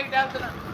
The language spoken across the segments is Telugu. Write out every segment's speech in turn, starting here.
బయట వెళ్తున్నాను.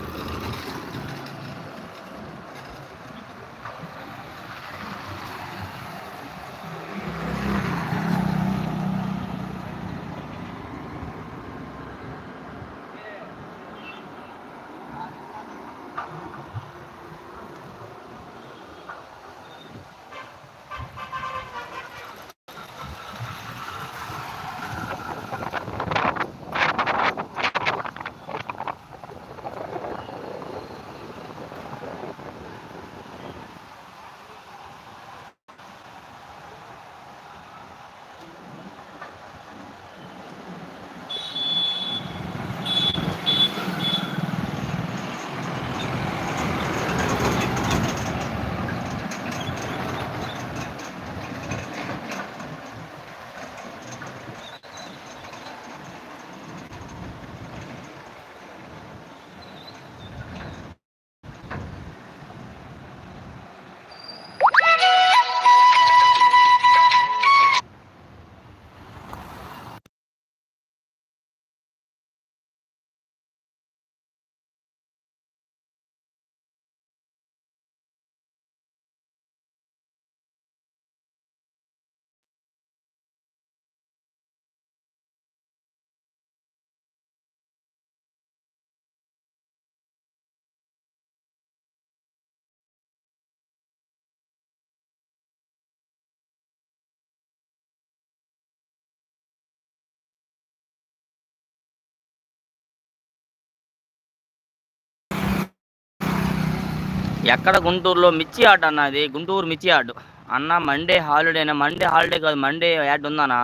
ఎక్కడ గుంటూరులో మిర్చి ఆట అన్న అది? గుంటూరు మిర్చి ఆట అన్న మండే హాలిడేనా మండే హాలిడే కాదు మండే యాడ్ ఉందన్నా.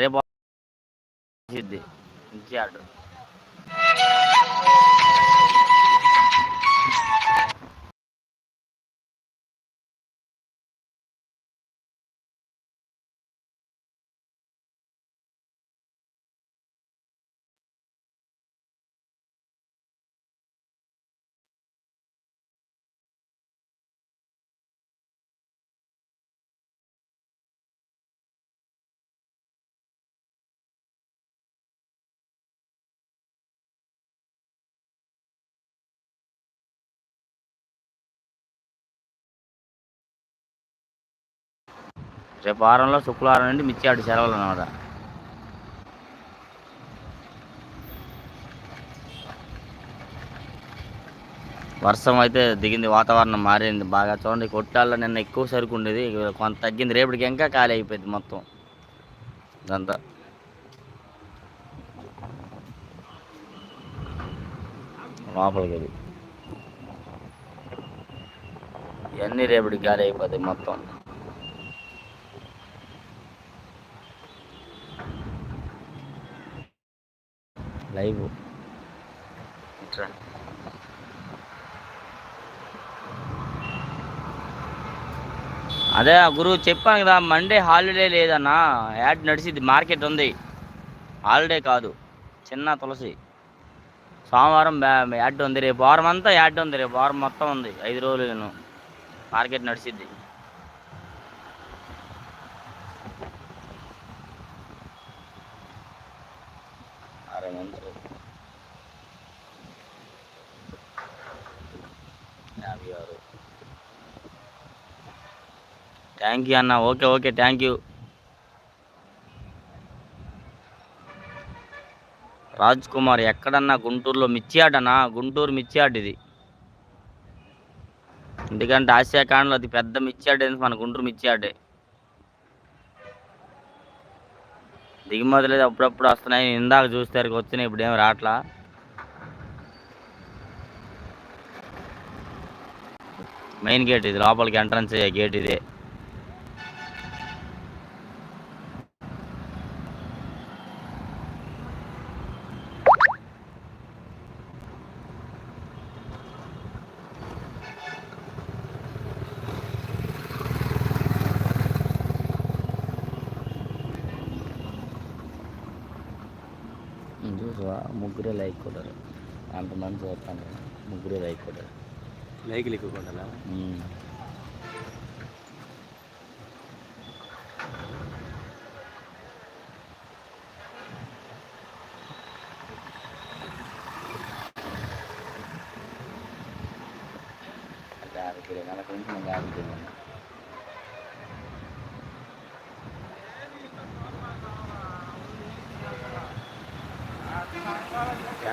రేపు మిర్చి ఆట రేపు వారంలో శుక్రవారం నుండి మిర్చి ఆట సెలవులు అన్నమాట. వర్షం అయితే దిగింది వాతావరణం మారింది బాగా చూడండి కొట్టాల్లో నిన్న ఎక్కువ సరుకు ఉండేది కొంత తగ్గింది రేపటికి ఇంకా ఖాళీ అయిపోయింది మొత్తం. ఇదంతా. లోపలికి అది ఇవన్నీ రేపటికి ఖాళీ అయిపోతాయి మొత్తం. లైవ్ ఇట్రా అదే గురువు చెప్పాను కదా మండే హాలిడే లేదన్నా. యాడ్ నడిచింది మార్కెట్ ఉంది. హాలిడే కాదు చిన్న తులసి. సోమవారం యాడ్ ఉంది. రేపు వారం అంతా యాడ్ ఉంది. రేపు వారం మొత్తం ఉంది. ఐదు రోజులు మార్కెట్ నడిచిద్ది అరే మంచి యాభై ఆరు థ్యాంక్ యూ అన్న. Okay okay thank you Raj Kumar ఎక్కడన్నా గుంటూరులో మిర్చి గుంటూరు మిర్చి ఆట ఇది. ఎందుకంటే ఆసియా ఖండ్లో అది పెద్ద మిర్చి మన గుంటూరు మిర్చి దిగుమతులు అయితే అప్పుడప్పుడు వస్తున్నాయి. ఇందాక చూస్తే వచ్చినాయి ఇప్పుడు ఏమి రావట్లా మెయిన్ గేట్ ఇది లోపలికి ఎంట్రన్స్ అయ్యే గేట్ ఇదే. ముగ్గురే లైక్ కొట్టారు అంతమంది చూస్తాను ముగ్గురే లైక్ కొట్టారు లైక్లు ఎక్కువ కొట్టాలా?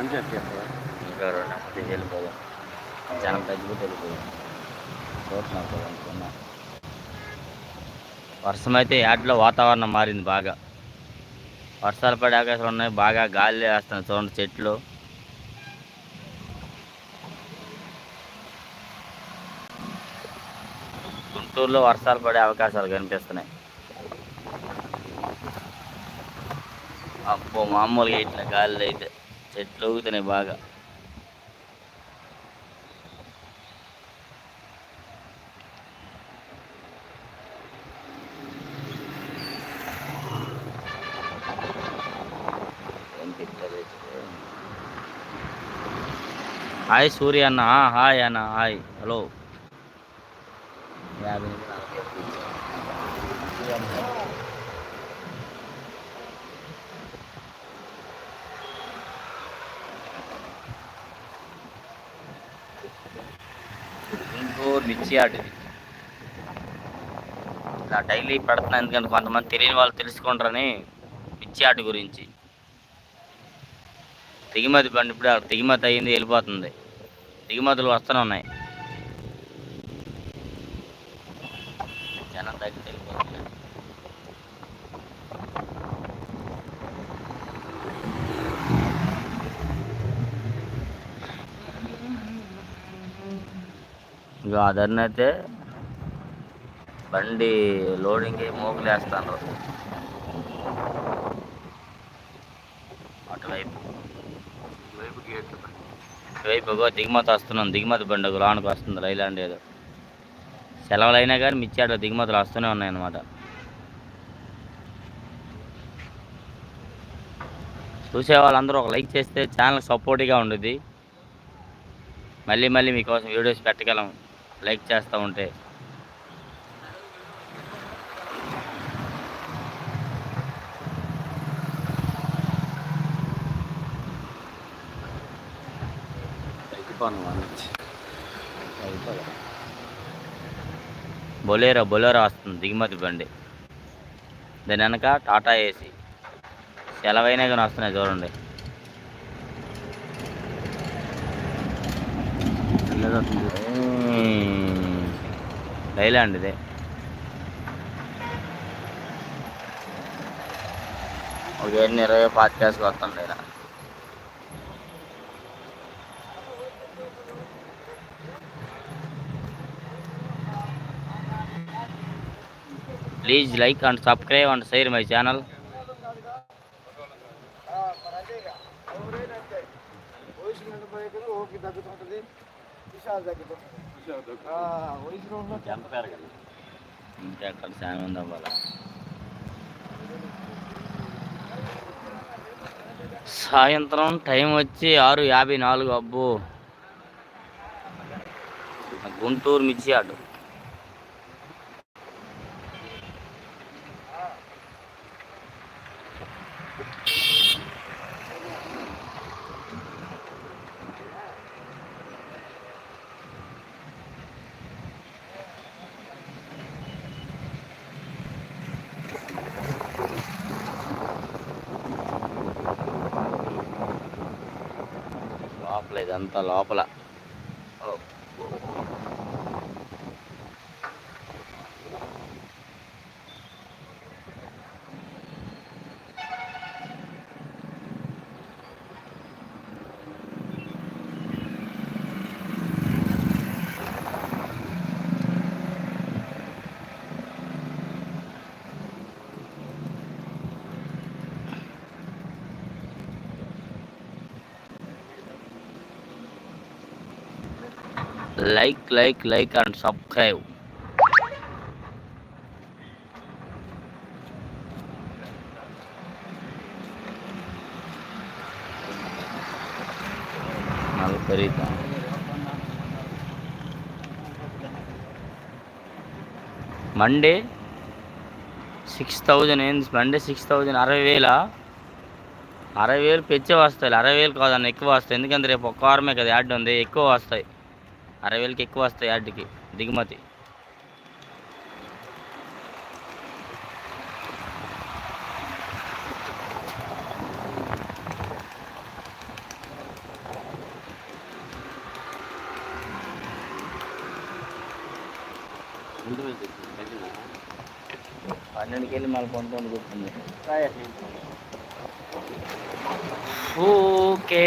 క్యాన్సర్ చేస్తావా ఇంకా రెండు నెలలు వెళ్ళిపోదాం జనం తగ్గిపోతే వెళ్ళిపోయాం చూస్తున్నాం కదా అనుకున్నా వర్షం అయితే యాడ్లో వాతావరణం మారింది బాగా వర్షాలు పడే అవకాశాలు ఉన్నాయి బాగా గాలి వేస్తున్నాయి చూడండి చెట్లు. గుంటూరులో వర్షాలు పడే అవకాశాలు కనిపిస్తున్నాయి అప్పు మామూలుగా ఇట్లా గాలి అయితే చెట్లు ఊగుతున్నాయి బాగా. హాయ్ సూర్య అన్న హాయ్ అన్న హాయ్. హలో యాభై నిమిషాలు గుంటూరు మిర్చి ఆట ఇలా డైలీ పెడుతున్నాను ఎందుకంటే కొంతమంది తెలియని వాళ్ళు తెలుసుకుంటారని మిర్చి ఆట గురించి. దిగుమతి బండి ఇప్పుడు అక్కడ దిగుమతి అయ్యింది వెళ్ళిపోతుంది. దిగుమతులు వస్తూనే ఉన్నాయి. జనం దగ్గర వెళ్ళిపోతుంది. ఇక అదన్న అయితే బండి లోడింగ్ మోగులేస్తాను అటువైపు. వైపు ఇటువైపు ఇగో దిగుమతి వస్తున్నాం. దిగుమతి బండి ఒక లోనికి వస్తుంది రైలాండ్ ఏదో. సెలవులు అయినా కానీ మిచ్చాడు దిగుమతులు వస్తూనే ఉన్నాయి అన్నమాట చూసే వాళ్ళందరూ ఒక లైక్ చేస్తే ఛానల్ సపోర్టివ్గా ఉండేది మళ్ళీ మళ్ళీ మీకోసం వీడియోస్ పెట్టగలం. లైక్ చేస్తూ ఉంటే. బొలేరో బొలేరో వస్తుంది దిగుమతి బండి. దాని వెనక టాటా ఏసీ. సెలవైనా కానీ వస్తున్నాయి చూడండి. లైలాండ్ ఇదే ఒక ఎన్ని ఇరవై పాతికేసుకు వస్తుంది ఇలా please like and subscribe and share my channel okay ఇంకా అక్కడ చాలా మంది అవ్వాలి సాయంత్రం టైం వచ్చి ఆరు యాభై నాలుగు అబ్బో. గుంటూరు మిర్చి ఆడు లోపల ఇదంతా లోపల. Like like like and subscribe. Monday six thousand ఏంది? మండే సిక్స్ థౌజండ్ అరవై వేల? అరవై వేలు పెంచే వస్తాయి. అరవై వేలు కాదన్న ఎక్కువ వస్తాయి. ఎందుకంటే రేపు ఒక్క వారమే కదా యాడ్ ఉంది ఎక్కువ వస్తాయి. అరవై వేలకి ఎక్కువ వస్తాయి యాడ్కి. దిగుమతి? పన్నెండుకి వెళ్ళి మళ్ళీ పంతొమ్మిది కూర్చుంది ఓకే.